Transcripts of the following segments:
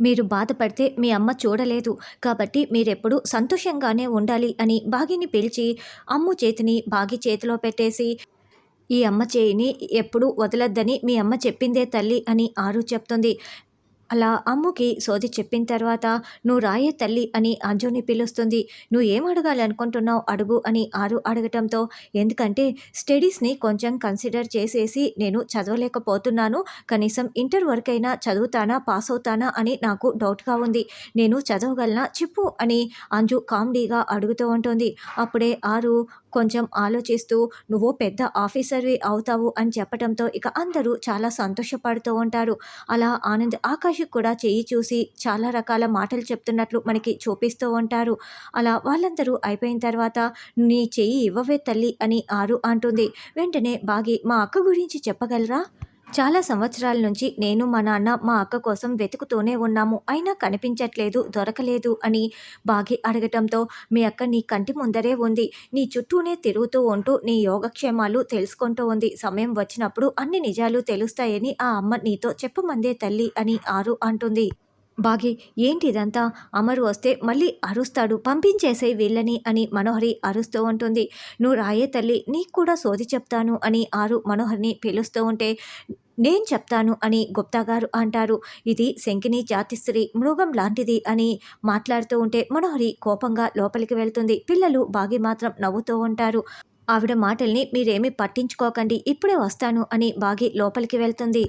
మీరు బాధపడితే మీ అమ్మ చూడలేదు. కాబట్టి మీరెప్పుడు సంతోషంగానే ఉండాలి అని బాగిని పిలిచి అమ్ము చేతిని బాగి చేతిలో పెట్టేసి ఈ అమ్మ చేయిని ఎప్పుడు వదలొద్దని మీ అమ్మ చెప్పిందే తల్లి అని ఆరు చెప్తుంది. అలా అమ్ముకి సోది చెప్పిన తర్వాత నువ్వు రాయే తల్లి అని అంజుని పిలుస్తుంది. నువ్వు ఏం అడగాలి అనుకుంటున్నావు? అడుగు అని ఆరు అడగటంతో ఎందుకంటే స్టడీస్ని కొంచెం కన్సిడర్ చేసేసి నేను చదవలేకపోతున్నాను. కనీసం ఇంటర్ వరకైనా చదువుతానా పాస్ అవుతానా అని నాకు డౌట్గా ఉంది. నేను చదవగలనా? చెప్పు అని అంజు కామెడీగా అడుగుతూ ఉంటుంది. అప్పుడే ఆరు కొంచెం ఆలోచిస్తూ నువ్వు పెద్ద ఆఫీసర్వి అవుతావు అని చెప్పడంతో ఇక అందరూ చాలా సంతోషపడుతూ ఉంటారు. అలా ఆనంద్ ఆకాష్ కూడా చెయ్యి చూసి చాలా రకాల మాటలు చెప్తున్నట్లు మనకి చూపిస్తూ ఉంటారు. అలా వాళ్ళందరూ అయిపోయిన తర్వాత నీ చెయ్యి ఇవ్వవే తల్లి అని ఆరు అంటుంది. వెంటనే బాగి మా అక్క గురించి చెప్పగలరా? చాలా సంవత్సరాల నుంచి నేను మా నాన్న మా అక్క కోసం వెతుకుతూనే ఉన్నాము. అయినా కనిపించట్లేదు దొరకలేదు అని బాగి అడగటంతో మీ అక్క నీ కంటి ముందరే ఉంది. నీ చుట్టూనే తిరుగుతూ ఉంటూ నీ యోగక్షేమాలు తెలుసుకుంటూ ఉంది. సమయం వచ్చినప్పుడు అన్ని నిజాలు తెలుస్తాయని ఆ అమ్మ నీతో చెప్పమందే తల్లి అని ఆరు అంటుంది. బాగి ఏంటి ఇదంతా అమరు వస్తే మళ్ళీ అరుస్తాడు పంపించేసే వీళ్ళని అని మనోహరి అరుస్తూ ఉంటుంది. నువ్వు రాయే తల్లి నీకు కూడా సోది చెప్తాను అని ఆరు మనోహర్ని పిలుస్తూ ఉంటే నేను చెప్తాను అని గుప్తా గారు అంటారు. ఇది శంకిని జాతిశ్రీ మృగం లాంటిది అని మాట్లాడుతూ ఉంటే మనోహరి కోపంగా లోపలికి వెళ్తుంది. పిల్లలు బాగి మాత్రం నవ్వుతూ ఉంటారు. ఆవిడ మాటల్ని మీరేమీ పట్టించుకోకండి ఇప్పుడే వస్తాను అని బాగి లోపలికి వెళ్తుంది.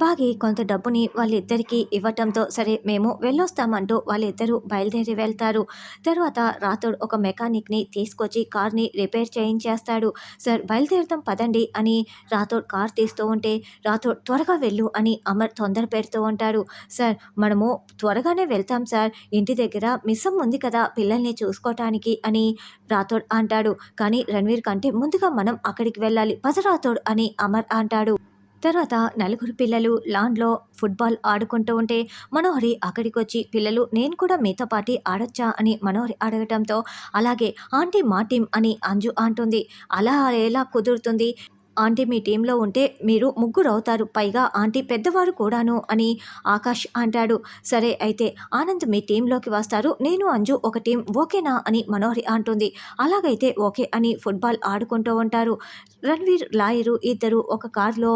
బాగి కొంత డబ్బుని వాళ్ళిద్దరికీ ఇవ్వటంతో సరే మేము వెళ్ళొస్తామంటూ వాళ్ళిద్దరూ బయలుదేరి వెళ్తారు. తర్వాత రాతోడు ఒక మెకానిక్ని తీసుకొచ్చి కార్ని రిపేర్ చేయించేస్తాడు. సార్ బయలుదేరుతాం పదండి అని రాథోడ్ కార్ తీస్తూ ఉంటే రాథోడ్ త్వరగా వెళ్ళు అని అమర్ తొందర పెడుతూ ఉంటాడు. సార్ మనము త్వరగానే వెళ్తాం సార్. ఇంటి దగ్గర మిస్సం ఉంది కదా పిల్లల్ని చూసుకోవటానికి అని రాతోడ్ అంటాడు. కానీ రణ్వీర్ కంటే ముందుగా మనం అక్కడికి వెళ్ళాలి. పద రాథోడ్ అని అమర్ అంటాడు. తర్వాత నలుగురు పిల్లలు లాన్లో ఫుట్బాల్ ఆడుకుంటూ ఉంటే మనోహరి అక్కడికి వచ్చి పిల్లలు నేను కూడా మీతో పాటి ఆడొచ్చా? అని మనోహరి అడగటంతో అలాగే ఆంటీ మా టీం అని అంజు అంటుంది. అలా ఎలా కుదురుతుంది? ఆంటీ మీ టీంలో ఉంటే మీరు ముగ్గురు అవుతారు పైగా ఆంటీ పెద్దవారు కూడాను అని ఆకాష్ అంటాడు. సరే అయితే ఆనంద్ మీ టీంలోకి వస్తారు నేను అంజు ఒక టీం ఓకేనా? అని మనోహరి అంటుంది. అలాగైతే ఓకే అని ఫుట్బాల్ ఆడుకుంటూ ఉంటారు. రణ్వీర్ లాయరు ఇద్దరు ఒక కారులో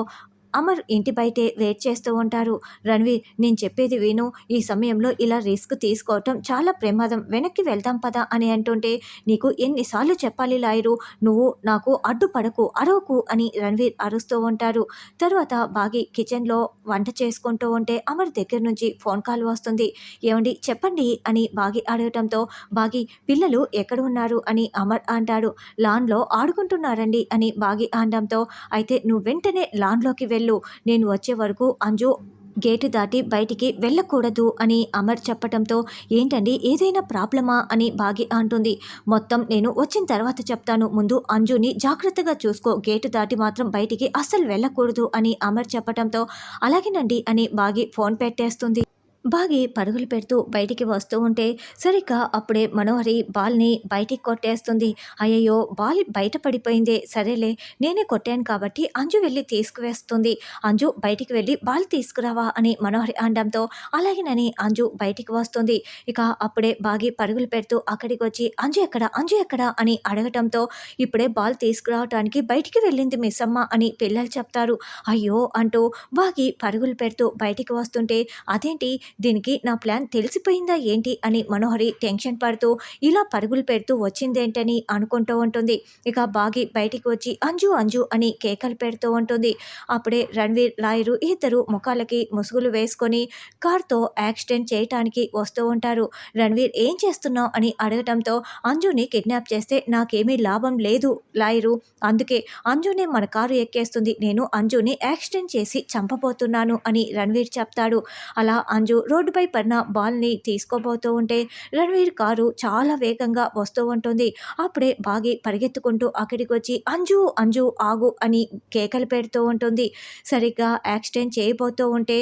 అమర్ ఇంటి బయటే వెయిట్ చేస్తూ ఉంటారు. రణ్వీర్ నేను చెప్పేది విను. ఈ సమయంలో ఇలా రిస్క్ తీసుకోవటం చాలా ప్రమాదం. వెనక్కి వెళ్దాం పదా అని అంటుంటే నీకు ఎన్నిసార్లు చెప్పాలి లాయరు? నువ్వు నాకు అడ్డుపడకు అరవకు అని రణ్వీర్ అరుస్తూ ఉంటారు. తర్వాత బాగి కిచెన్లో వంట చేసుకుంటూ ఉంటే అమర్ దగ్గర నుంచి ఫోన్ కాల్ వస్తుంది. ఏమండి చెప్పండి అని బాగి అడగటంతో బాగి పిల్లలు ఎక్కడ ఉన్నారు అని అమర్ అంటాడు. లాన్లో ఆడుకుంటున్నారండి అని బాగి అనడంతో అయితే నువ్వు వెంటనే లాన్లోకి వెళ్ళి. నేను వచ్చే వరకు అంజు గేటు దాటి బయటికి వెళ్ళకూడదు అని అమర్ చెప్పటంతో ఏంటండి? ఏదైనా ప్రాబ్లమా? అని బాగి అంటుంది. మొత్తం నేను వచ్చిన తర్వాత చెప్తాను. ముందు అంజుని జాగ్రత్తగా చూసుకో. గేటు దాటి మాత్రం బయటికి అస్సలు వెళ్ళకూడదు అని అమర్ చెప్పటంతో అలాగేనండి అని బాగి ఫోన్ పెట్టేస్తుంది. బాగి పరుగులు పెడుతూ బయటికి వస్తూ ఉంటే సరిగ్గా అప్పుడే మనోహరి బాల్ని బయటికి కొట్టేస్తుంది. అయ్యయ్యో బాల్ బయట పడిపోయిందే. సరేలే నేనే కొట్టాను కాబట్టి అంజు వెళ్ళి తీసుకువేస్తుంది. అంజు బయటికి వెళ్ళి బాల్ తీసుకురావా అని మనోహరి అనడంతో అలాగేనని అంజు బయటికి వస్తుంది. ఇక అప్పుడే బాగి పరుగులు పెడుతూ అక్కడికి వచ్చి అంజు ఎక్కడ అంజు ఎక్కడ అని అడగటంతో ఇప్పుడే బాల్ తీసుకురావటానికి బయటికి వెళ్ళింది మిస్ అమ్మ అని పిల్లలు చెప్తారు. అయ్యో అంటూ బాగి పరుగులు పెడుతూ బయటికి వస్తుంటే అదేంటి దీనికి నా ప్లాన్ తెలిసిపోయిందా ఏంటి అని మనోహరి టెన్షన్ పడుతూ ఇలా పరుగులు పెడుతూ వచ్చిందేంటని అనుకుంటూ ఉంటుంది. ఇక బాగి బయటికి వచ్చి అంజు అంజు అని కేకలు పెడుతూ ఉంటుంది. అప్పుడే రణ్వీర్ లాయరు ఇద్దరు ముఖాలకి ముసుగులు వేసుకొని కార్తో యాక్సిడెంట్ చేయటానికి వస్తూ ఉంటారు. రణ్వీర్ ఏం చేస్తున్నావు? అని అడగటంతో అంజుని కిడ్నాప్ చేస్తే నాకేమీ లాభం లేదు లాయరు. అందుకే అంజునే మన కారు ఎక్కేస్తుంది. నేను అంజుని యాక్సిడెంట్ చేసి చంపబోతున్నాను అని రణ్వీర్ చెప్తాడు. అలా అంజు రోడ్డుపై పడిన బాల్ని తీసుకోబోతూ ఉంటే రణవీర్ కారు చాలా వేగంగా వస్తూ ఉంటుంది. అప్పుడే బాగి పరిగెత్తుకుంటూ అక్కడికి వచ్చి అంజు అంజు ఆగు అని కేకలు పెడుతూ ఉంటుంది. సరిగ్గా యాక్సిడెంట్ చేయబోతూ ఉంటే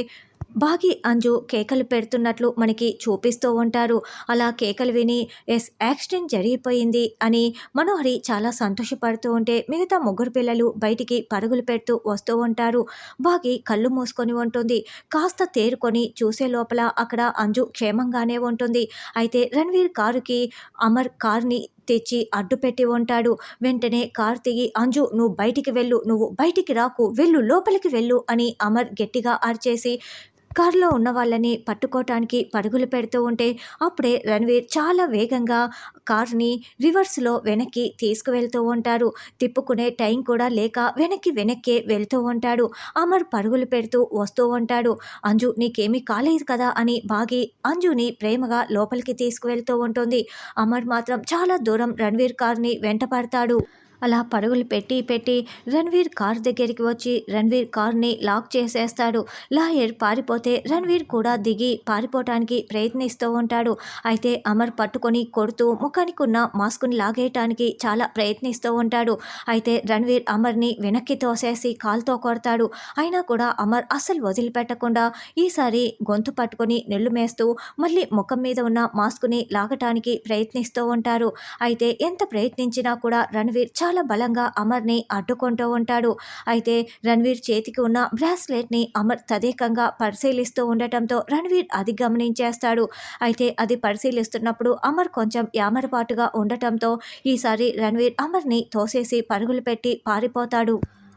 బాగి అంజు కేకలు పెడుతున్నట్లు మనకి చూపిస్తూ ఉంటారు. అలా కేకలు విని ఎస్ యాక్సిడెంట్ జరిగిపోయింది అని మనోహరి చాలా సంతోషపడుతూ ఉంటే మిగతా ముగ్గురు పిల్లలు బయటికి పరుగులు పెడుతూ వస్తూ ఉంటారు. బాగి కళ్ళు మూసుకొని ఉంటుంది. కాస్త తేరుకొని చూసే లోపల అక్కడ అంజు క్షేమంగానే ఉంటుంది. అయితే రణ్వీర్ కారుకి అమర్ కార్ని తెచ్చి అడ్డుపెట్టి ఉంటాడు. వెంటనే కార్ దిగి అంజు నువ్వు బయటికి వెళ్ళు నువ్వు బయటికి రాకు వెళ్ళు లోపలికి వెళ్ళు అని అమర్ గట్టిగా అరిచేసి కారులో ఉన్న వాళ్ళని పట్టుకోవటానికి పరుగులు పెడుతూ ఉంటే అప్పుడే రణ్వీర్ చాలా వేగంగా కార్ని రివర్స్లో వెనక్కి తీసుకువెళ్తూ ఉంటారు తిప్పుకునే టైం కూడా లేక వెనక్కి వెనక్కే వెళ్తూ ఉంటాడు. అమర్ పరుగులు పెడుతూ వస్తూ ఉంటాడు. అంజు నీకేమీ కాలేదు కదా అని బాగి అంజుని ప్రేమగా లోపలికి తీసుకువెళ్తూ ఉంటుంది. అమర్ మాత్రం చాలా దూరం రణ్వీర్ కార్ని వెంట పడతాడు. అలా పరుగులు పెట్టి పెట్టి రణ్వీర్ కార్ దగ్గరికి వచ్చి రణ్వీర్ కార్ని లాక్ చేసేస్తాడు. లాయర్ పారిపోతే రణ్వీర్ కూడా దిగి పారిపోవటానికి ప్రయత్నిస్తూ ఉంటాడు. అయితే అమర్ పట్టుకొని కొడుతూ ముఖానికి ఉన్న మాస్క్ని లాగేయటానికి చాలా ప్రయత్నిస్తూ ఉంటాడు. అయితే రణ్వీర్ అమర్ని వెనక్కి తోసేసి కాల్తో కొడతాడు. అయినా కూడా అమర్ అస్సలు వదిలిపెట్టకుండా ఈసారి గొంతు పట్టుకొని నెల్లు మేస్తూ మళ్ళీ ముఖం మీద ఉన్న మాస్క్ని లాగటానికి ప్రయత్నిస్తూ ఉంటారు. అయితే ఎంత ప్రయత్నించినా కూడా రణ్వీర్ చాలా బలంగా అమర్ని అడ్డుకుంటూ ఉంటాడు. అయితే రణ్వీర్ చేతికి ఉన్న బ్రాస్లెట్ని అమర్ తదేకంగా పరిశీలిస్తూ ఉండటంతో రణ్వీర్ అది గమనించేస్తాడు. అయితే అది పరిశీలిస్తున్నప్పుడు అమర్ కొంచెం యామరపాటుగా ఉండటంతో ఈసారి రణ్వీర్ అమర్ని తోసేసి పరుగులు పెట్టి పారిపోతాడు.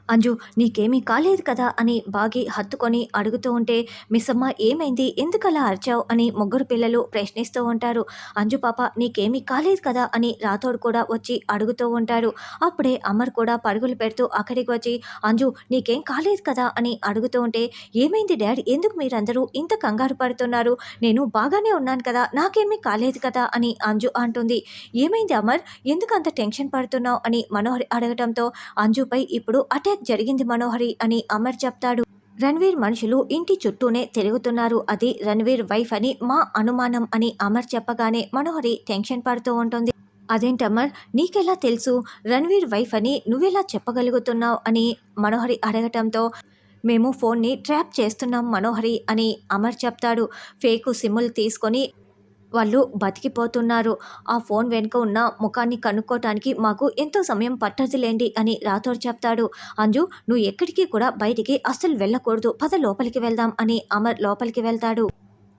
అంజు నీకేమీ కాలేదు కదా అని బాగి హత్తుకొని అడుగుతూ ఉంటే మిస్సమ్మ ఏమైంది? ఎందుకలా అరిచావు? అని ముగ్గురు పిల్లలు ప్రశ్నిస్తూ ఉంటారు. అంజు పాప నీకేమీ కాలేదు కదా అని రాథోడ్ కూడా వచ్చి అడుగుతూ ఉంటారు. అప్పుడే అమర్ కూడా పరుగులు పెడుతూ అక్కడికి వచ్చి అంజు నీకేం కాలేదు కదా అని అడుగుతూ ఉంటే ఏమైంది డాడీ? ఎందుకు మీరందరూ ఇంత కంగారు పడుతున్నారు? నేను బాగానే ఉన్నాను కదా నాకేమీ కాలేదు కదా అని అంజు అంటుంది. ఏమైంది అమర్? ఎందుకు అంత టెన్షన్ పడుతున్నావు? అని మనోహరి అడగడంతో అంజుపై ఇప్పుడు అటాక్ జరిగింది మనోహరి అని అమర్ చెప్తాడు. రణ్వీర్ మనుషులు ఇంటి చుట్టూనే తిరుగుతున్నారు. అది రణ్వీర్ వైఫ్ అని మా అనుమానం అని అమర్ చెప్పగానే మనోహరి టెన్షన్ పడుతూ ఉంటుంది. అదేంటమర్ నీకెలా తెలుసు? రణ్వీర్ వైఫ్ అని నువ్వెలా చెప్పగలుగుతున్నావు? అని మనోహరి అడగటంతో మేము ఫోన్ని ట్రాప్ చేస్తున్నాం మనోహరి అని అమర్ చెప్తాడు. ఫేకు సిమ్ములు తీసుకొని వాళ్ళు బతికిపోతున్నారు. ఆ ఫోన్ వెనుక ఉన్న ముఖాన్ని కనుక్కోటానికి మాకు ఎంతో సమయం పట్టదులేండి అని రాథోడ్ చెప్తాడు. అంజు నువ్వు ఎక్కడికి కూడా బయటికి అస్సలు వెళ్ళకూడదు. పద లోపలికి వెళ్దాం అని అమర్ లోపలికి వెళ్తాడు.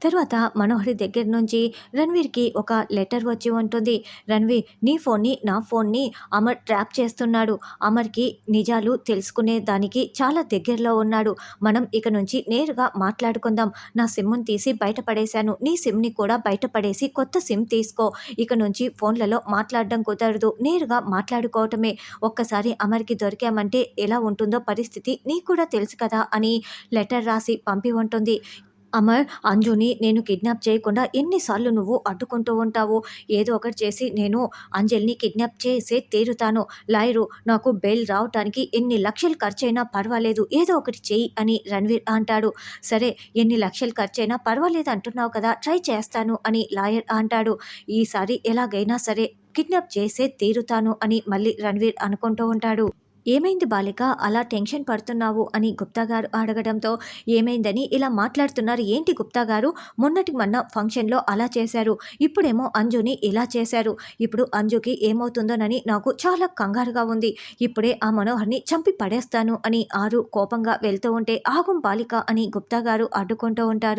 తరువాత మనోహరి దగ్గర నుంచి రణ్వీర్కి ఒక లెటర్ వచ్చి ఉంటుంది. రణ్వీర్ నీ ఫోన్ని నా ఫోన్ని అమర్ ట్రాప్ చేస్తున్నాడు. అమర్కి నిజాలు తెలుసుకునే దానికి చాలా దగ్గరలో ఉన్నాడు. మనం ఇక నుంచి నేరుగా మాట్లాడుకుందాం. నా సిమ్ని తీసి బయటపడేశాను నీ సిమ్ని కూడా బయటపడేసి కొత్త సిమ్ తీసుకో. ఇక నుంచి ఫోన్లలో మాట్లాడడం కుదరదు. నేరుగా మాట్లాడుకోవటమే. ఒక్కసారి అమర్కి దొరికామంటే ఎలా ఉంటుందో పరిస్థితి నీకు కూడా తెలుసు కదా అని లెటర్ రాసి పంపి ఉంటుంది. అమర్ అంజుని నేను కిడ్నాప్ చేయకుండా ఎన్నిసార్లు నువ్వు అడ్డుకుంటూ ఉంటావు ఏదో ఒకటి చేసి నేను అంజలిని కిడ్నాప్ చేసే తీరుతాను. లాయరు నాకు బెయిల్ రావటానికి ఎన్ని లక్షలు ఖర్చైనా పర్వాలేదు. ఏదో ఒకటి చెయ్యి అని రణ్వీర్ అంటాడు. సరే ఎన్ని లక్షలు ఖర్చైనా పర్వాలేదు అంటున్నావు కదా ట్రై చేస్తాను అని లాయర్ అంటాడు. ఈసారి ఎలాగైనా సరే కిడ్నాప్ చేసే తీరుతాను అని మళ్ళీ రణ్వీర్ అనుకుంటూ ఉంటాడు. ఏమైంది బాలిక? అలా టెన్షన్ పడుతున్నావు అని గుప్తా గారు అడగడంతో ఏమైందని ఇలా మాట్లాడుతున్నారు. ఏంటి గుప్తా గారు? మొన్నటి మొన్న ఫంక్షన్లో అలా చేశారు. ఇప్పుడేమో అంజుని ఇలా చేశారు. ఇప్పుడు అంజుకి ఏమవుతుందోనని నాకు చాలా కంగారుగా ఉంది. ఇప్పుడే ఆ మనోహర్ని చంపి పడేస్తాను అని ఆరు కోపంగా వెళ్తూ ఉంటే ఆగుం బాలిక అని గుప్తా గారు అడ్డుకుంటూ ఉంటారు.